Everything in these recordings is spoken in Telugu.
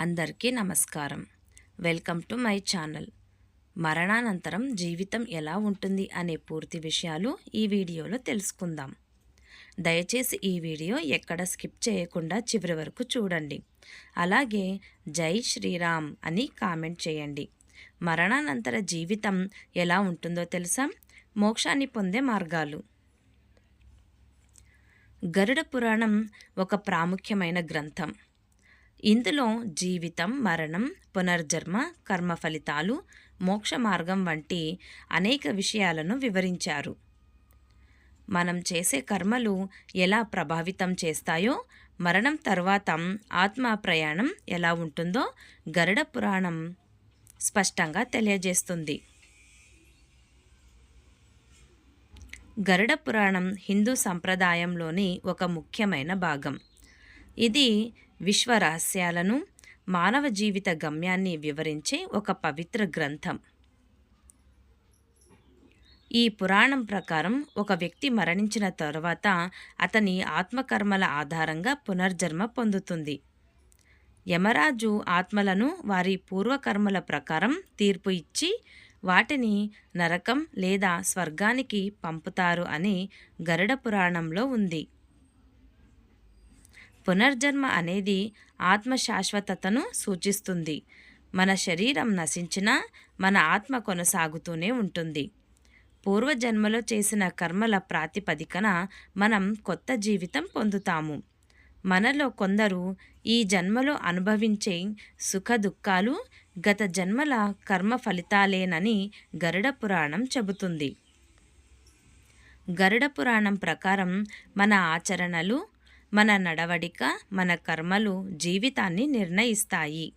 అందరికీ నమస్కారం. Welcome to my channel. మరణానంతరం జీవితం ఎలా ఉంటుంది అనే పూర్తి విషయాలు ఈ వీడియోలో తెలుసుకుందాం. దయచేసి ఈ వీడియో ఎక్కడ స్కిప్ చేయకుండా చివరి వరకు చూడండి. అలాగే జై శ్రీరామ్ అని కామెంట్ చేయండి. మరణానంతర జీవితం ఎలా ఉంటుందో తెలుసా? మోక్షాన్ని పొందే మార్గాలు. గరుడ పురాణం ఒక ప్రాముఖ్యమైన గ్రంథం. ఇందులో జీవితం మరణం పునర్జన్మ కర్మ ఫలితాలు మోక్ష మార్గం వంటి అనేక విషయాలను వివరించారు. మనం చేసే కర్మలు ఎలా ప్రభావితం చేస్తాయో మరణం తర్వాత ఆత్మ ప్రయాణం ఎలా ఉంటుందో గరుడ పురాణం స్పష్టంగా తెలియజేస్తుంది. గరుడ పురాణం హిందూ సంప్రదాయంలోని ఒక ముఖ్యమైన భాగం. ఇది విశ్వ రహస్యాలను మానవ జీవిత గమ్యాన్ని వివరించే ఒక పవిత్ర గ్రంథం. ఈ పురాణం ప్రకారం ఒక వ్యక్తి మరణించిన తరువాత అతని ఆత్మకర్మల ఆధారంగా పునర్జన్మ పొందుతుంది. యమరాజు ఆత్మలను వారి పూర్వకర్మల ప్రకారం తీర్పు ఇచ్చి వాటిని నరకం లేదా స్వర్గానికి పంపుతారు అని గరుడ పురాణంలో ఉంది. పునర్జన్మ అనేది ఆత్మ శాశ్వతతను సూచిస్తుంది. మన శరీరం నశించినా మన ఆత్మ కొనసాగుతూనే ఉంటుంది. పూర్వజన్మలో చేసిన కర్మల ప్రాతిపదికన మనం కొత్త జీవితం పొందుతాము. మనలో కొందరు ఈ జన్మలో అనుభవించే సుఖ దుఃఖాలు గత జన్మల కర్మ ఫలితాలేనని గరుడ పురాణం చెబుతుంది. గరుడ పురాణం ప్రకారం మన ఆచరణలు మన నడవడిక మన కర్మలు జీవితాన్ని నిర్ణయిస్తాయి.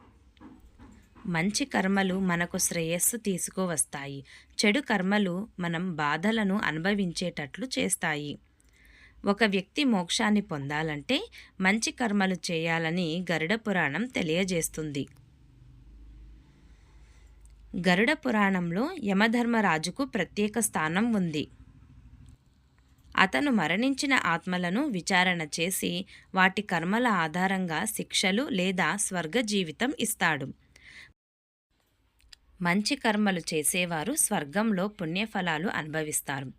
మంచి కర్మలు మనకు శ్రేయస్సు తీసుకువస్తాయి. చెడు కర్మలు మనం బాధలను అనుభవించేటట్లు చేస్తాయి. ఒక వ్యక్తి మోక్షాన్ని పొందాలంటే మంచి కర్మలు చేయాలని గరుడ పురాణం తెలియజేస్తుంది. గరుడ పురాణంలో యమధర్మరాజుకు ప్రత్యేక స్థానం ఉంది. అతను మరణించిన ఆత్మలను విచారణ చేసి వాటి కర్మల ఆధారంగా శిక్షలు లేదా స్వర్గ జీవితం ఇస్తాడు. మంచి కర్మలు చేసేవారు స్వర్గంలో పుణ్యఫలాలు అనుభవిస్తారు.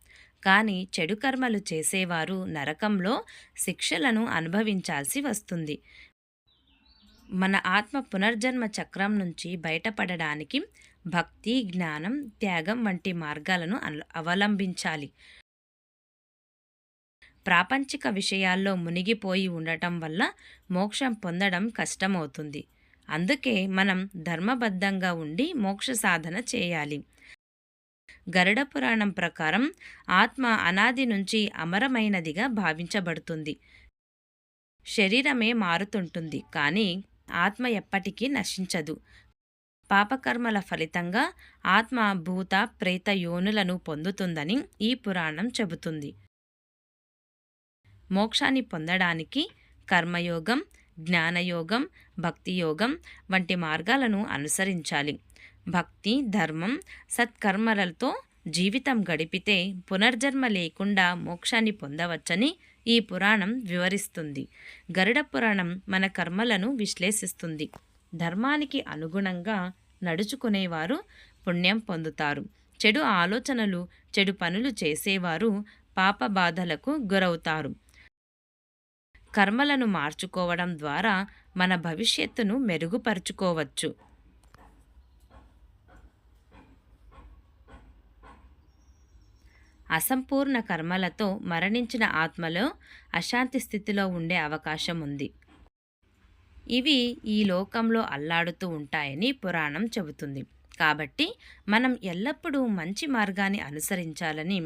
కానీ చెడు కర్మలు చేసేవారు నరకంలో శిక్షలను అనుభవించాల్సి వస్తుంది. మన ఆత్మ పునర్జన్మ చక్రం నుంచి బయటపడడానికి భక్తి జ్ఞానం త్యాగం వంటి మార్గాలను అవలంబించాలి. ప్రాపంచిక విషయాల్లో మునిగిపోయి ఉండటం వల్ల మోక్షం పొందడం కష్టమవుతుంది. అందుకే మనం ధర్మబద్ధంగా ఉండి మోక్ష సాధన చేయాలి. గరుడ పురాణం ప్రకారం ఆత్మ అనాది నుంచి అమరమైనదిగా భావించబడుతుంది. శరీరమే మారుతుంటుంది కానీ ఆత్మ ఎప్పటికీ నశించదు. పాపకర్మల ఫలితంగా ఆత్మ భూత ప్రేత యోనులను పొందుతుందని ఈ పురాణం చెబుతుంది. మోక్షాన్ని పొందడానికి కర్మయోగం జ్ఞానయోగం భక్తి యోగం వంటి మార్గాలను అనుసరించాలి. భక్తి ధర్మం సత్కర్మలతో జీవితం గడిపితే పునర్జన్మ లేకుండా మోక్షాన్ని పొందవచ్చని ఈ పురాణం వివరిస్తుంది. గరుడ పురాణం మన కర్మలను విశ్లేషిస్తుంది. ధర్మానికి అనుగుణంగా నడుచుకునేవారు పుణ్యం పొందుతారు. చెడు ఆలోచనలు చెడు పనులు చేసేవారు పాప బాధలకు గురవుతారు. కర్మలను మార్చుకోవడం ద్వారా మన భవిష్యత్తును మెరుగుపరుచుకోవచ్చు. అసంపూర్ణ కర్మలతో మరణించిన ఆత్మలో అశాంతి స్థితిలో ఉండే అవకాశం ఉంది. ఇవి ఈ లోకంలో అల్లాడుతూ ఉంటాయని పురాణం చెబుతుంది. కాబట్టి మనం ఎల్లప్పుడూ మంచి మార్గాన్ని అనుసరించాలని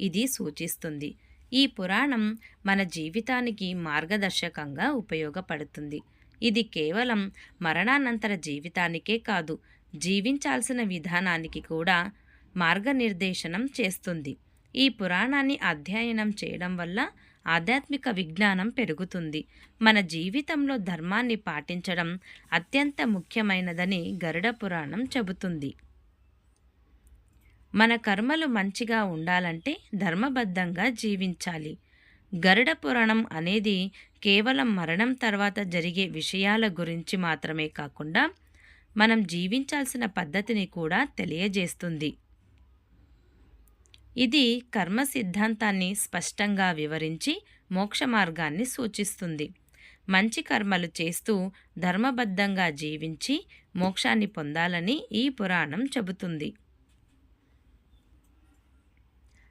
ఇది సూచిస్తుంది. ఈ పురాణం మన జీవితానికి మార్గదర్శకంగా ఉపయోగపడుతుంది. ఇది కేవలం మరణానంతర జీవితానికే కాదు జీవించాల్సిన విధానానికి కూడా మార్గనిర్దేశనం చేస్తుంది. ఈ పురాణాన్ని అధ్యయనం చేయడం వల్ల ఆధ్యాత్మిక విజ్ఞానం పెరుగుతుంది. మన జీవితంలో ధర్మాన్ని పాటించడం అత్యంత ముఖ్యమైనదని గరుడ పురాణం చెబుతుంది. మన కర్మలు మంచిగా ఉండాలంటే ధర్మబద్ధంగా జీవించాలి. గరుడ పురాణం అనేది కేవలం మరణం తర్వాత జరిగే విషయాల గురించి మాత్రమే కాకుండా మనం జీవించాల్సిన పద్ధతిని కూడా తెలియజేస్తుంది. ఇది కర్మ సిద్ధాంతాన్ని స్పష్టంగా వివరించి మోక్ష మార్గాన్ని సూచిస్తుంది. మంచి కర్మలు చేస్తూ ధర్మబద్ధంగా జీవించి మోక్షాన్ని పొందాలని ఈ పురాణం చెబుతుంది.